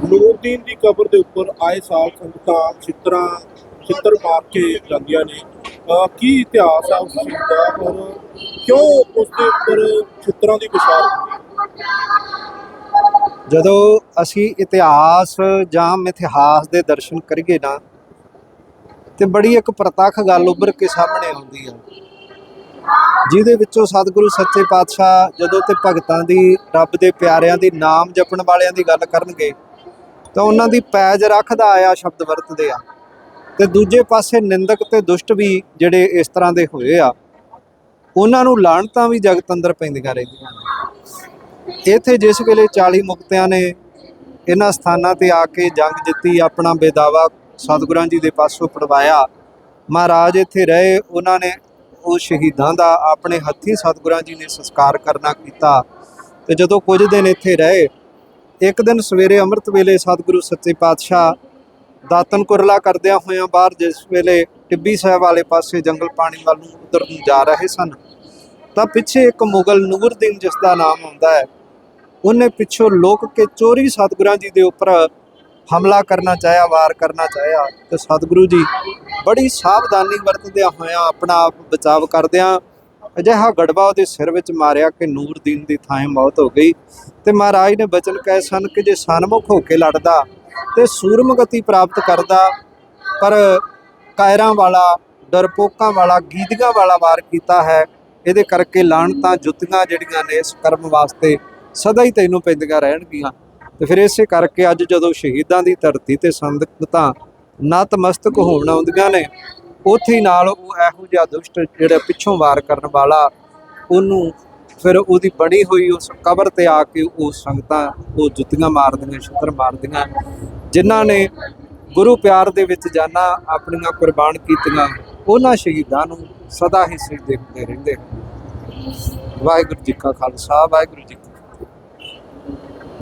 ਨੂਰਦੀਨ ਦੀ ਕਬਰ ਦੇ ਉੱਪਰ ਆਏ ਸਾਲ ਸੰਗਤਾਂ ਚਿੱਤਰਾਂ ਚਿੱਤਰ ਮਾਰ ਕੇ ਜਾਂਦੀਆਂ ਨੇ। ਕੀ ਇਤਿਹਾਸ ਆ ਉਸ ਚੀਜ਼ ਦਾ? ਔਰ ਕਿਉਂ ਉਸ ਦੇ ਉੱਪਰ ਚਿੱਤਰਾਂ ਦੀ ਵਿਸ਼ਾਲ ਜਦੋਂ ਅਸੀਂ ਇਤਿਹਾਸ ਜਾਂ ਮਿਥਿਹਾਸ ਦੇ ਦਰਸ਼ਨ ਕਰੀਏ ਨਾ, ਤੇ ਬੜੀ ਇੱਕ ਪ੍ਰਤੱਖ ਗੱਲ ਉੱਭਰ ਕੇ ਸਾਹਮਣੇ ਆਉਂਦੀ ਆ ਜਿਹਦੇ ਵਿੱਚੋਂ ਸਤਿਗੁਰੂ ਸੱਚੇ ਪਾਤਸ਼ਾਹ ਜਦੋਂ ਤੇ ਭਗਤਾਂ ਦੀ, ਰੱਬ ਦੇ ਪਿਆਰਿਆਂ ਦੀ, ਨਾਮ ਜਪਣ ਵਾਲਿਆਂ ਦੀ ਗੱਲ ਕਰਨਗੇ ਤਾਂ ਉਹਨਾਂ ਦੀ ਪੈਜ ਰੱਖਦਾ ਆਇਆ ਸ਼ਬਦ ਵਰਤਦੇ ਆ। ਤੇ ਦੂਜੇ ਪਾਸੇ ਨਿੰਦਕ ਤੇ ਦੁਸ਼ਟ ਵੀ ਜਿਹੜੇ ਇਸ ਤਰ੍ਹਾਂ ਦੇ ਹੋਏ ਆ, ਉਹਨਾਂ ਨੂੰ ਲਾਣਤਾਂ ਵੀ ਜਗਤ ਅੰਦਰ ਪੈਂਦੀਆਂ ਰਹਿੰਦੀਆਂ ਨੇ। ਇੱਥੇ ਜਿਸ ਵੇਲੇ 40 ਮੁਕਤਿਆਂ ਨੇ ਇਹਨਾਂ ਸਥਾਨਾਂ ਤੇ ਆ ਕੇ ਜੰਗ ਜਿੱਤੀ, ਆਪਣਾ ਬੇਦਾਵਾ ਸਤਿਗੁਰਾਂ ਜੀ ਦੇ ਪਾਸੋਂ ਪੜਵਾਇਆ, ਮਹਾਰਾਜ ਇੱਥੇ ਰਹੇ, ਉਹਨਾਂ ਨੇ ਉਹ ਸ਼ਹੀਦਾਂ ਦਾ ਆਪਣੇ ਹੱਥੀਂ ਸਤਿਗੁਰਾਂ ਜੀ ਨੇ ਸੰਸਕਾਰ ਕਰਨਾ ਕੀਤਾ। ਤੇ ਜਦੋਂ ਕੁਝ ਦਿਨ ਇੱਥੇ ਰਹੇ ਇੱਕ ਦਿਨ ਸਵੇਰੇ ਅੰਮ੍ਰਿਤ ਵੇਲੇ ਸਤਿਗੁਰੂ ਸੱਚੇ ਪਾਤਸ਼ਾਹ ਦਾਤਨ ਕੁਰਲਾ ਕਰਦਿਆਂ ਹੋਇਆਂ ਬਾਹਰ ਜਿਸ ਵੇਲੇ ਟਿੱਬੀ ਸਾਹਿਬ ਵਾਲੇ ਪਾਸੇ ਜੰਗਲ ਪਾਣੀ ਵੱਲ ਨੂੰ ਉਧਰ ਨੂੰ ਜਾ ਰਹੇ ਸਨ, ਤਾਂ ਪਿੱਛੇ ਇੱਕ ਮੁਗਲ ਨੂਰਦੀਨ ਜਿਸ ਦਾ ਨਾਮ ਆਉਂਦਾ ਹੈ, ਉਹਨੇ ਪਿੱਛੋਂ ਲੋਕ ਕੇ ਚੋਰੀ ਸਤਿਗੁਰਾਂ ਜੀ ਦੇ ਉੱਪਰ ਹਮਲਾ ਕਰਨਾ ਚਾਹਿਆ, ਵਾਰ ਕਰਨਾ ਚਾਹਿਆ ਤੇ ਸਤਿਗੁਰੂ ਜੀ ਬੜੀ ਸਾਵਧਾਨੀ ਵਰਤਦਿਆਂ ਹੋਇਆਂ ਆਪਣਾ ਆਪ ਬਚਾਵ ਕਰਦਿਆਂ ਅਜਿਹਾ ਗੜਬਾ ਉਹਦੇ ਸਿਰ ਵਿੱਚ ਮਾਰਿਆ ਕਿ ਨੂਰਦੀਨ ਦੀ ਥਾਂ ਮੌਤ ਹੋ ਗਈ। ਤੇ ਮਹਾਰਾਜ ਨੇ ਬਚਨ ਕਹੇ ਸਨ ਕਿ ਜੇ ਸਨਮੁਖ ਹੋ ਕੇ ਲੜਦਾ ਤੇ ਸੂਰਮਗਤੀ ਪ੍ਰਾਪਤ ਕਰਦਾ, ਪਰ ਕਾਇਰਾਂ ਵਾਲਾ, ਡਰਪੋਕਾਂ ਵਾਲਾ ਗੀਦਗਾ ਵਾਲਾ ਵਾਰ ਕੀਤਾ ਹੈ। ਇਹਦੇ ਕਰਕੇ ਲਾਣਤਾਂ ਜੁੱਤੀਆਂ ਜਿਹੜੀਆਂ ਨੇ ਇਸ ਕਰਮ ਵਾਸਤੇ ਸਦਾ ਹੀ ਤੈਨੂੰ ਪੈਂਦੀਆਂ ਰਹਿਣਗੀਆਂ। ਤੇ ਫਿਰ ਇਸੇ ਕਰਕੇ ਅੱਜ ਜਦੋਂ ਸ਼ਹੀਦਾਂ ਦੀ ਧਰਤੀ ਤੇ ਸੰਗਤਾਂ ਨਤਮਸਤਕ ਹੋਣ ਆਉਂਦੀਆਂ ਨੇ ਉੱਥੇ ਹੀ ਨਾਲ ਉਹ ਇਹੋ ਜਿਹਾ ਦੁਸ਼ਟ ਜਿਹੜਾ ਪਿੱਛੋਂ ਵਾਰ ਕਰਨ ਵਾਲਾ, ਉਹਨੂੰ ਫਿਰ ਉਹਦੀ ਬਣੀ ਹੋਈ ਉਸ ਕਬਰ ਤੇ ਆ ਕੇ ਉਹ ਸੰਗਤਾਂ ਉਹ ਜੁੱਤੀਆਂ ਮਾਰਦੀਆਂ, ਛਿੱਤਰ ਮਾਰਦੀਆਂ, ਜਿਨ੍ਹਾਂ ਨੇ ਗੁਰੂ ਪਿਆਰ ਦੇ ਵਿੱਚ ਜਾਨਾਂ, ਆਪਣੀਆਂ ਕੁਰਬਾਨ ਕੀਤੀਆਂ, ਉਹਨਾਂ ਸ਼ਹੀਦਾਂ ਨੂੰ ਸਦਾ ਹੀ ਸਿਰ ਦੇਖਦੇ ਰਹਿੰਦੇ ਹਨ। ਵਾਹਿਗੁਰੂ ਜੀ ਕਾ ਖਾਲਸਾ, ਵਾਹਿਗੁਰੂ ਜੀ